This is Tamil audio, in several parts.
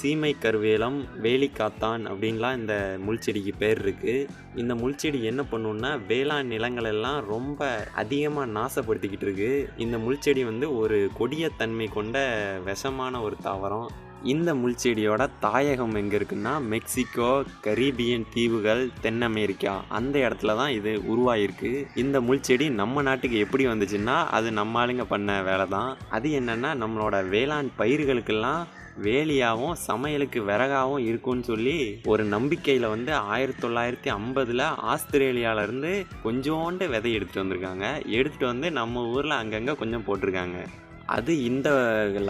சீமை கருவேலம் வேலிக்காத்தான் அப்படின்லாம் இந்த முள்செடிக்கு பேர் இருக்குது இந்த முள்செடி என்ன பண்ணுன்னா வேளாண் நிலங்களெல்லாம் ரொம்ப அதிகமாக நாசப்படுத்திக்கிட்டு இருக்கு. இந்த முள்செடி வந்து ஒரு கொடிய தன்மை கொண்ட விஷமான ஒரு தாவரம். இந்த முள்செடியோட தாயகம் எங்கே இருக்குன்னா மெக்சிகோ கரீபியன் தீவுகள் தென் அமெரிக்கா. அந்த இடத்துல தான் இது உருவாயிருக்கு. இந்த முள்செடி நம்ம நாட்டுக்கு எப்படி வந்துச்சுன்னா அது நம்ம ஆளுங்க பண்ண வேலை தான் அது என்னென்னா நம்மளோட வேளாண் பயிர்களுக்கெல்லாம் வேலியாகவும் சமையலுக்கு விறகாகவும் இருக்கும்னு சொல்லி ஒரு நம்பிக்கையில் வந்து ஆயிரத்தி தொள்ளாயிரத்தி ஐம்பதில் ஆஸ்திரேலியாவிலேருந்து கொஞ்சோண்டு விதை எடுத்துகிட்டு வந்திருக்காங்க. எடுத்துகிட்டு வந்து நம்ம ஊரில் அங்கங்கே கொஞ்சம் போட்டிருக்காங்க. அது இந்த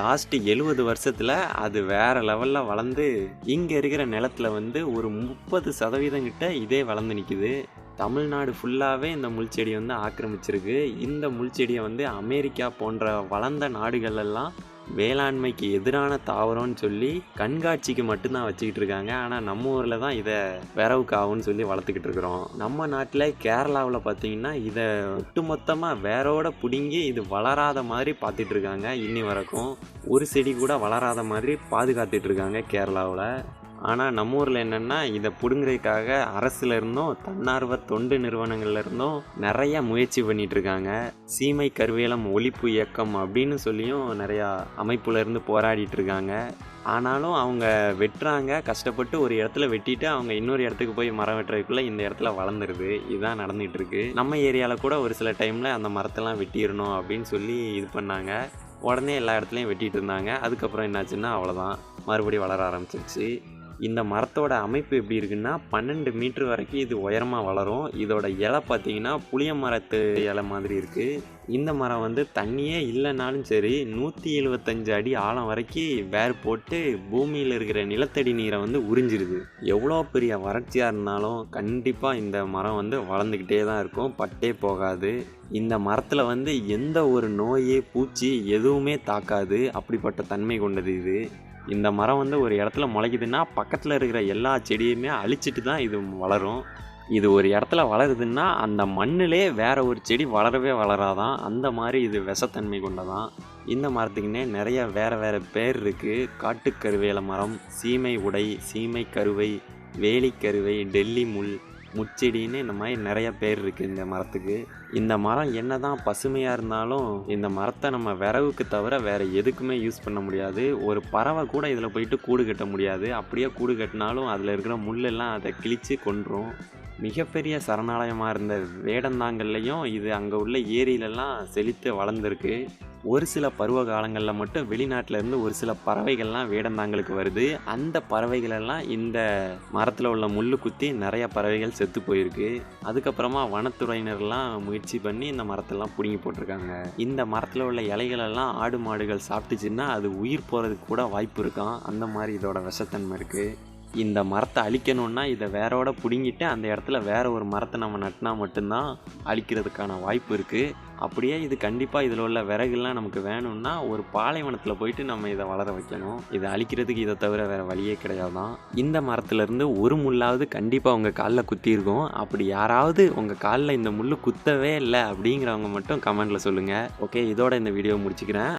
லாஸ்ட் எழுபது வருஷத்தில் அது வேற லெவலில் வளர்ந்து இங்கே இருக்கிற நிலத்துல வந்து ஒரு முப்பது சதவீதம் கிட்ட இதே வளர்ந்து நிற்கிது தமிழ்நாடு ஃபுல்லாகவே இந்த முள்செடி வந்து ஆக்கிரமிச்சிருக்கு. இந்த முள்செடியை வந்து அமெரிக்கா போன்ற வளர்ந்த நாடுகளெல்லாம் வேளாண்மைக்கு எதிரான தாவரம்னு சொல்லி கண்காட்சிக்கு மட்டும்தான் வச்சுக்கிட்டு இருக்காங்க. ஆனால் நம்ம ஊரில் தான் இதை விரவுக்காவுன்னு சொல்லி வளர்த்துக்கிட்டு இருக்கிறோம். நம்ம நாட்டில் கேரளாவில் பார்த்தீங்கன்னா இதை ஒட்டுமொத்தமாக வேரோட பிடுங்கி இது வளராத மாதிரி பார்த்துட்டு இருக்காங்க. இன்னி வரைக்கும் ஒரு செடி கூட வளராத மாதிரி பாதுகாத்துட்டு இருக்காங்க கேரளாவில். ஆனால் நம்ம ஊரில் என்னென்னா இதை பிடுங்குறதுக்காக அரசுல இருந்தும் தன்னார்வ தொண்டு நிறுவனங்கள்ல இருந்தும் நிறைய முயற்சி பண்ணிட்டு இருக்காங்க சீமை கருவேலம் ஒழிப்பு இயக்கம் அப்படின்னு சொல்லியும் நிறையா அமைப்புல இருந்து போராடிட்டு இருக்காங்க ஆனாலும் அவங்க வெட்டுறாங்க கஷ்டப்பட்டு ஒரு இடத்துல வெட்டிட்டு அவங்க இன்னொரு இடத்துக்கு போய் மரம் வெட்டுறதுக்குள்ளே இந்த இடத்துல வளர்ந்துருது இதுதான் நடந்துகிட்டு இருக்கு நம்ம ஏரியாவில் கூட ஒரு சில டைமில் அந்த மரத்தெல்லாம் வெட்டிடணும் அப்படின்னு சொல்லி இது பண்ணாங்க. உடனே எல்லா இடத்துலையும் வெட்டிகிட்டு இருந்தாங்க அதுக்கப்புறம் என்னாச்சுன்னா அவ்வளோதான் மறுபடியும் வளர ஆரம்பிச்சிருச்சு. இந்த மரத்தோட அமைப்பு எப்படி இருக்குன்னா பன்னெண்டு மீட்ரு வரைக்கும் இது உயரமாக வளரும். இதோட இலை பார்த்தீங்கன்னா புளிய மரத்து இலை மாதிரி இருக்குது இந்த மரம் வந்து தண்ணியே இல்லைனாலும் சரி நூற்றி எழுபத்தஞ்சு அடி ஆழம் வரைக்கும் வேர் போட்டு பூமியில் இருக்கிற நிலத்தடி நீரை வந்து உறிஞ்சிருது. எவ்வளோ பெரிய வறட்சியாக இருந்தாலும் கண்டிப்பாக இந்த மரம் வந்து வளர்ந்துக்கிட்டே தான் இருக்கும். பட்டே போகாது. இந்த மரத்தில் வந்து எந்த ஒரு நோய் பூச்சி எதுவுமே தாக்காது. அப்படிப்பட்ட தன்மை கொண்டது இது. இந்த மரம் வந்து ஒரு இடத்துல முளைக்குதுன்னா பக்கத்தில் இருக்கிற எல்லா செடியுமே அழிச்சிட்டு தான் இது வளரும். இது ஒரு இடத்துல வளருதுன்னா அந்த மண்ணிலே வேறு ஒரு செடி வளரவே வளராதான். அந்த மாதிரி இது விஷத்தன்மை கொண்டதான். இந்த மரத்துக்குன்னே நிறைய வேறு வேறு பேர் இருக்குது காட்டுக்கருவேல மரம் சீமை உடை சீமை கருவை வேலிக்கருவை டெல்லி முள் முச்செடின்னு இந்த மாதிரி நிறைய பேர் இருக்குது இந்த மரத்துக்கு. இந்த மரம் என்னதான் பசுமையாக இருந்தாலும் இந்த மரத்தை நம்ம விறகுக்கு தவிர வேறு எதுக்குமே யூஸ் பண்ண முடியாது. ஒரு பறவை கூட இதில் போயிட்டு கூடு கட்ட முடியாது. அப்படியே கூடு கட்டினாலும் அதில் இருக்கிற முள்ளெல்லாம் அதை கிழித்து கொன்றும். மிகப்பெரிய சரணாலயமாக இருந்த வேடந்தாங்கல்லையும் இது அங்கே உள்ள ஏரியிலெல்லாம் செழித்து வளர்ந்துருக்கு. ஒரு சில பருவ காலங்களில் மட்டும் வெளிநாட்டிலேருந்து ஒரு சில பறவைகள்லாம் வேடந்தாங்களுக்கு வருது. அந்த பறவைகளெல்லாம் இந்த மரத்தில் உள்ள முள்ளு குத்தி நிறைய பறவைகள் செத்து போயிருக்கு. அதுக்கப்புறமா வனத்துறையினர்லாம் முயற்சி பண்ணி இந்த மரத்தெல்லாம் பிடுங்கி போட்டிருக்காங்க. இந்த மரத்தில் உள்ள இலைகளெல்லாம் ஆடு மாடுகள் சாப்பிட்டுச்சுன்னா அது உயிர் போகிறதுக்கு கூட வாய்ப்பு இருக்கும். அந்த மாதிரி இதோட விஷத்தன்மை இருக்குது இந்த மரத்தை அழிக்கணும்னா இதை வேறோட பிடுங்கிட்டு அந்த இடத்துல வேற ஒரு மரத்தை நம்ம நட்டினா மட்டும்தான் அழிக்கிறதுக்கான வாய்ப்பு இருக்குது அப்படியே இது கண்டிப்பாக இதில் உள்ள விறகுலாம் நமக்கு வேணும்னா ஒரு பாலைவனத்தில் போயிட்டு நம்ம இதை வளர வைக்கணும். இதை அழிக்கிறதுக்கு இதை தவிர வேறு வழியே கிடையாது தான் இந்த மரத்துலேருந்து ஒரு முள்ளாவது கண்டிப்பாக உங்கள் காலில் குத்தியிருக்கும் அப்படி யாராவது உங்கள் காலில் இந்த முள் குத்தவே இல்லை அப்படிங்கிறவங்க மட்டும் கமெண்ட்டில் சொல்லுங்கள் ஓகே இதோட இந்த வீடியோ முடிச்சுக்கிறேன்.